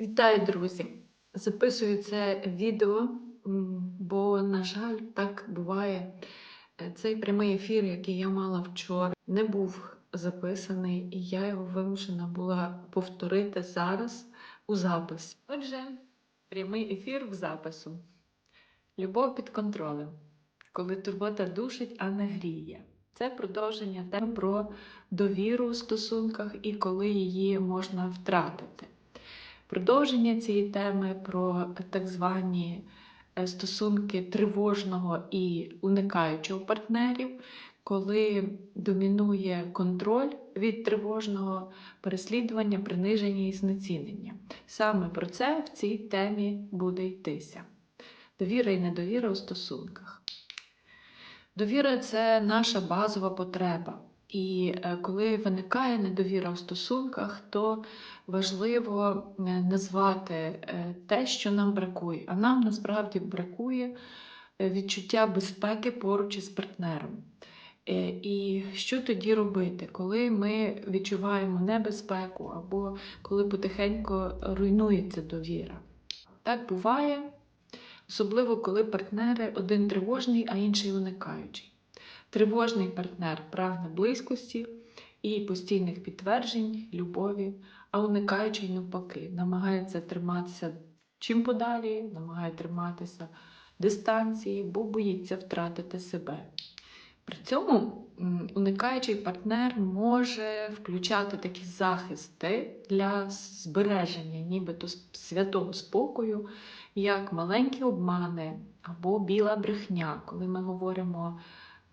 Вітаю, друзі! Записую це відео, бо, на жаль, так буває. Е, Цей прямий ефір, який я мала вчора, не був записаний, і я його вимушена була повторити зараз у записі. Отже, прямий ефір в запису. Любов під контролем. Коли турбота душить, а не гріє. Це продовження теми про довіру у стосунках і коли її можна втратити. Продовження цієї теми про так звані е, стосунки тривожного і уникаючого партнерів, коли домінує контроль від тривожного переслідування, приниження і знецінення. Саме про це в цій темі буде йтися. Довіра і недовіра у стосунках. Довіра це наша базова потреба. І е, коли виникає недовіра в стосунках, то важливо е, назвати е, те, що нам бракує. А нам насправді бракує е, відчуття безпеки поруч із партнером. І що тоді робити, коли ми відчуваємо небезпеку або коли потихеньку руйнується довіра? Так буває, особливо коли партнери один тривожний, а інший уникаючий. Тривожний партнер прагне близькості і постійних підтверджень, любові, а уникаючий навпаки, намагається триматися чим подалі, намагає триматися дистанції, бо боїться втратити себе. При цьому уникаючий партнер може включати такі захисти для збереження нібито святого спокою, як маленькі обмани або біла брехня, коли ми говоримо.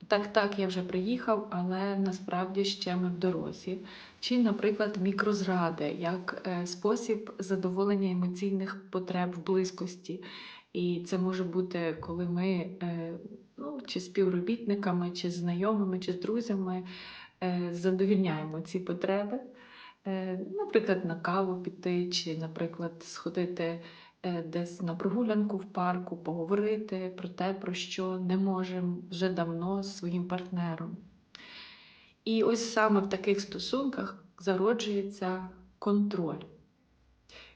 Так, так, я вже приїхав, але насправді ще ми в дорозі. Чи, наприклад, мікрозради як е, спосіб задоволення емоційних потреб в близькості. І це може бути, коли ми е, ну, чи співробітниками, чи знайомими, чи з друзями е, задовільняємо ці потреби. Наприклад, на каву піти, чи, наприклад, сходити десь на прогулянку в парку, поговорити про те, про що не можемо вже давно з своїм партнером. І ось саме в таких стосунках зароджується контроль.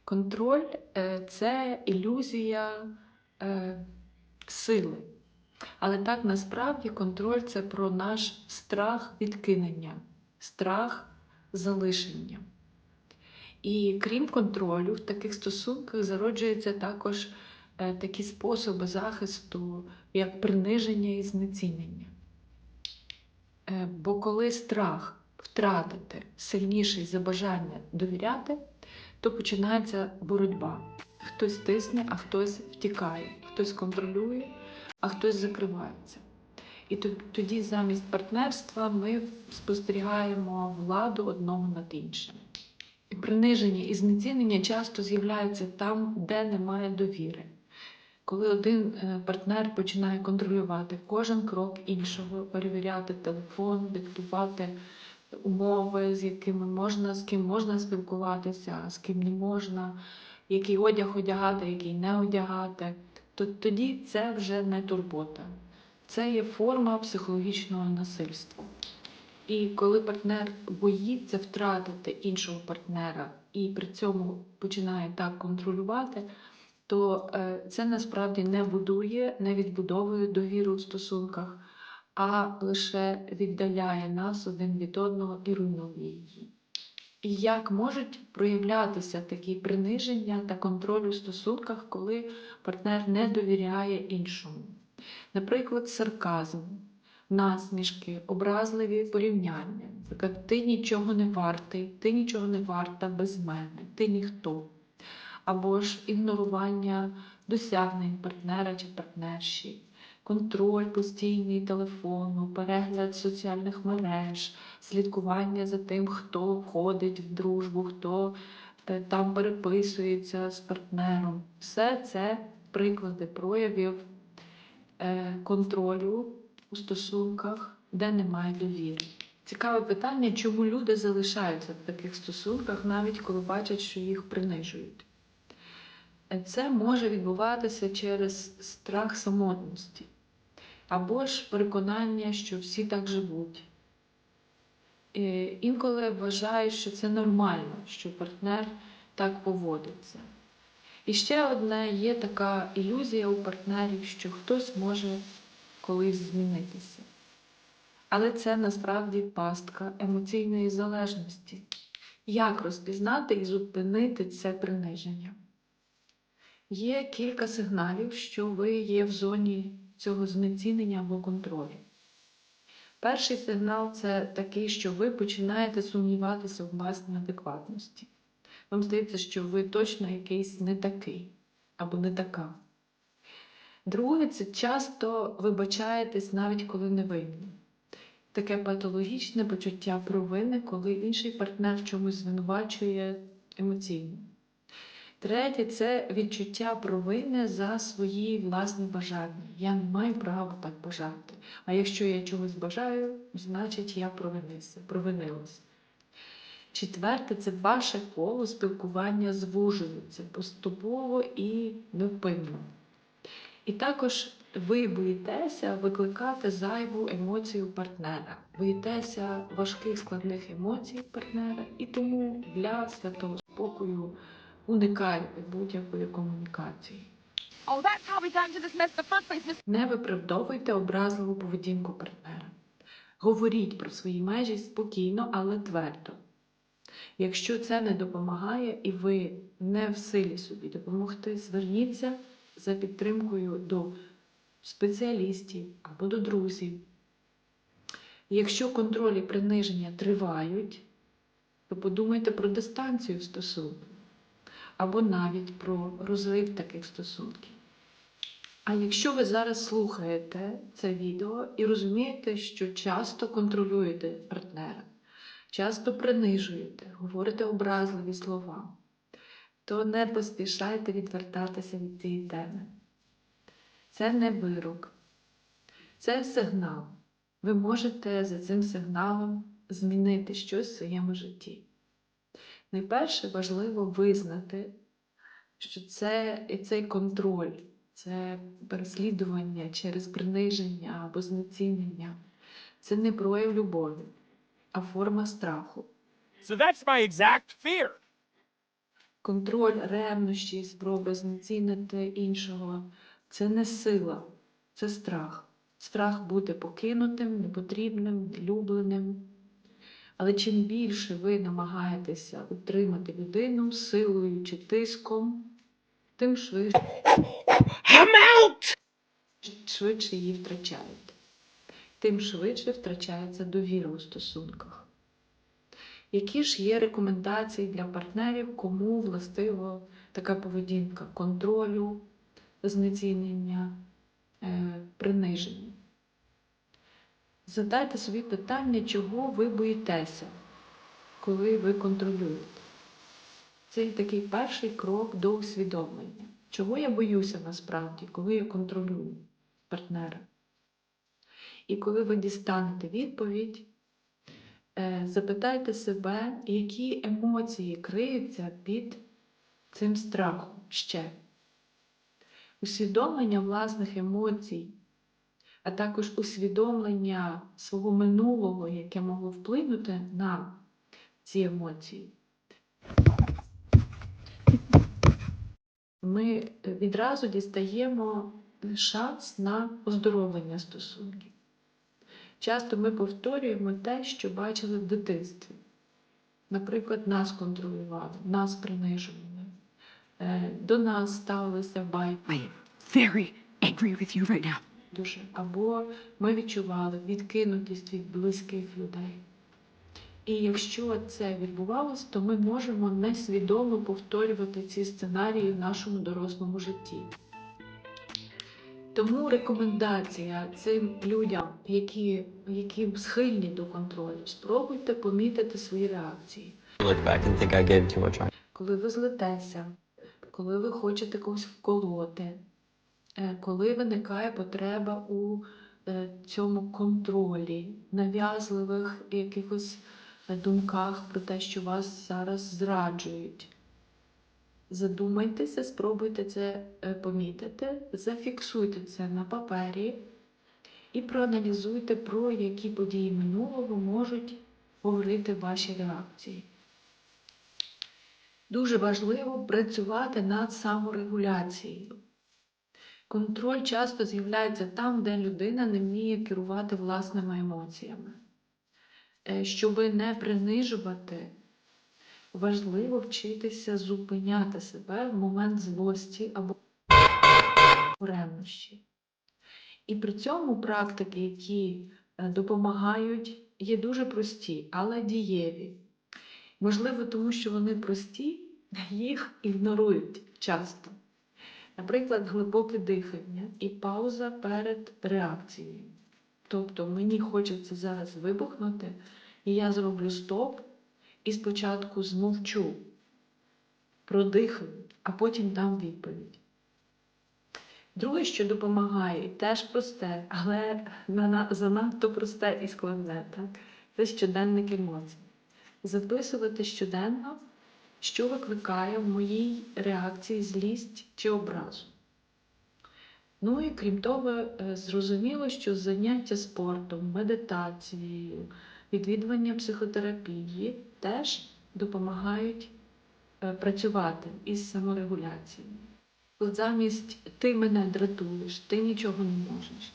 Контроль е, це ілюзія е, сили. Але так насправді контроль це про наш страх відкинення, страх залишення. І крім контролю, в таких стосунках зароджуються також е, такі способи захисту, як приниження і знецінення. Е, Бо коли страх втратити сильніший за бажання довіряти, то починається боротьба. Хтось тисне, а хтось втікає, хтось контролює, а хтось закривається. І тоді замість партнерства ми спостерігаємо владу одного над іншим. Приниження і знецінення часто з'являються там, де немає довіри. Коли один е, партнер починає контролювати кожен крок іншого, перевіряти телефон, диктувати умови, з якими можна, з ким можна спілкуватися, з ким не можна, який одяг одягати, який не одягати, то тоді це вже не турбота. Це є форма психологічного насильства. І коли партнер боїться втратити іншого партнера і при цьому починає так контролювати, то е, це насправді не будує, не відбудовує довіру у стосунках, а лише віддаляє нас один від одного і руйнує її. Як можуть проявлятися такі приниження та контроль у стосунках, коли партнер не довіряє іншому? Наприклад, сарказм, насмішки, образливі порівняння. Наприклад, ти нічого не вартий, ти нічого не варта без мене, ти ніхто. Або ж ігнорування досягнень партнера чи партнерші, контроль постійний телефону, перегляд соціальних мереж, слідкування за тим, хто входить в дружбу, хто е, там переписується з партнером. Все це приклади проявів е, контролю у стосунках, де немає довіри. Цікаве питання, чому люди залишаються в таких стосунках, навіть коли бачать, що їх принижують. Це може відбуватися через страх самотності або ж переконання, що всі так живуть. Інколи вважають, що це нормально, що партнер так поводиться. І ще одне є така ілюзія у партнерів, що хтось може колись змінитися. Але це насправді пастка емоційної залежності. Як розпізнати і зупинити це приниження? Є кілька сигналів, що ви є в зоні цього знецінення або контролю. Перший сигнал це такий, що ви починаєте сумніватися в власній адекватності. Вам здається, що ви точно якийсь не такий або не така. Друге, це часто вибачаєтесь навіть коли не винні. Таке патологічне почуття провини, коли інший партнер чомусь звинувачує емоційно. Третє це відчуття провини за свої власні бажання. Я не маю права так бажати. А якщо я чогось бажаю, значить я провинився, провинилася. Четверте це ваше коло спілкування звужується поступово і невпинно. І також ви боїтеся викликати зайву емоцію партнера, боїтеся важких складних емоцій партнера, і тому для святого спокою уникаєте будь-якої комунікації. Oh, that's how we got into this mess the first place, Не виправдовуйте образливу поведінку партнера. Говоріть про свої межі спокійно, але твердо. Якщо це не допомагає і ви не в силі собі допомогти, зверніться за підтримкою до спеціалістів або до друзів. Якщо контроль і приниження тривають, то подумайте про дистанцію в стосунку або навіть про розрив таких стосунків. А якщо ви зараз слухаєте це відео і розумієте, що часто контролюєте партнера, часто принижуєте, говорите образливі слова, то не поспішайте відвертатися від цієї теми. Це не вирок, це сигнал. Ви можете за цим сигналом змінити щось в своєму житті. Найперше важливо визнати, що це і цей контроль, це переслідування через приниження або знецінення. Це не прояв любові, а форма страху. So that's my exact fear. Контроль, ревнощі, спроби знецінити іншого це не сила, це страх. Страх бути покинутим, непотрібним, нелюбленим. Але чим більше ви намагаєтеся утримати людину силою чи тиском, тим швидше, швидше її втрачаєте. Тим швидше втрачається довіра у стосунках. Які ж є рекомендації для партнерів, кому властиво така поведінка контролю, знецінення, е, приниження? Задайте собі питання, чого ви боїтеся, коли ви контролюєте. Це такий перший крок до усвідомлення. Чого я боюся насправді, коли я контролюю партнера? І коли ви дістанете відповідь, запитайте себе, які емоції криються під цим страхом ще. Усвідомлення власних емоцій, а також усвідомлення свого минулого, яке могло вплинути на ці емоції. Ми відразу дістаємо шанс на оздоровлення стосунків. Часто ми повторюємо те, що бачили в дитинстві. Наприклад, нас контролювали, нас принижували, е, до нас ставилися am very angry with you right now. або ми відчували відкинутість від близьких людей. І якщо це відбувалося, то ми можемо несвідомо повторювати ці сценарії в нашому дорослому житті. Тому рекомендація цим людям, які, які схильні до контролю, спробуйте помітити свої реакції. Коли ви злитеся, коли ви хочете когось вколоти, е, коли виникає потреба у е, цьому контролі, нав'язливих якихось е, думках про те, що вас зараз зраджують. Задумайтеся, спробуйте це е, помітити, зафіксуйте це на папері і проаналізуйте, про які події минулого можуть говорити ваші реакції. Дуже важливо працювати над саморегуляцією. Контроль часто з'являється там, де людина не вміє керувати власними емоціями. Е, Щоби не принижувати, важливо вчитися зупиняти себе в момент злості або ревнощі. І при цьому практики, які е, допомагають, є дуже прості, але дієві. Можливо, тому що вони прості, їх ігнорують часто. Наприклад, глибоке дихання і пауза перед реакцією. Тобто мені хочеться зараз вибухнути, і я зроблю стоп і спочатку змовчу, продихаю, а потім дам відповідь. Друге, що допомагає, теж просте, але занадто просте і складне, так? це щоденник емоцій. Записувати щоденно, що викликає в моїй реакції злість чи образу. Ну і крім того, е, зрозуміло, що заняття спортом, медитацією, відвідування психотерапії теж допомагають е, працювати із саморегуляцією. Замість ти мене дратуєш, ти нічого не можеш.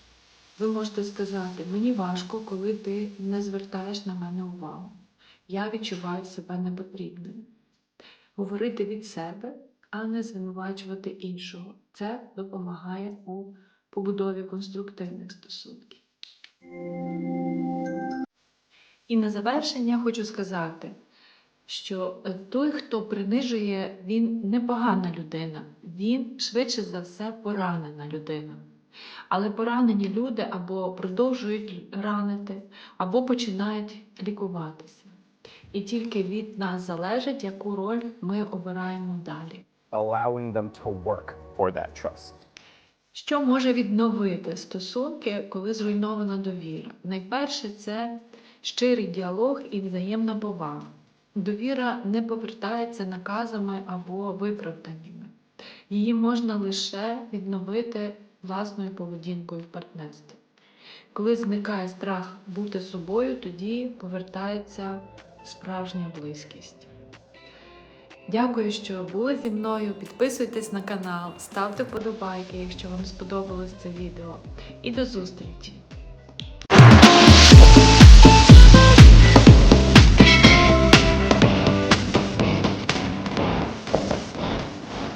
Ви можете сказати, мені важко, коли ти не звертаєш на мене увагу. Я відчуваю себе непотрібною. Говорити від себе, а не звинувачувати іншого. Це допомагає у побудові конструктивних стосунків. І на завершення хочу сказати, що е, той, хто принижує, він не погана людина, він швидше за все поранена людина. Але поранені люди або продовжують ранити, або починають лікуватися. І тільки від нас залежить, яку роль ми обираємо далі. allowing them to work for that trust. Що може відновити стосунки, коли зруйнована довіра? Найперше це щирий діалог і взаємна повага. Довіра не повертається наказами або виправданнями. Її можна лише відновити власною поведінкою в партнерстві. Коли зникає страх бути собою, тоді повертається справжня близькість. Дякую, що були зі мною. Підписуйтесь на канал, ставте вподобайки, якщо вам сподобалось це відео. І до зустрічі!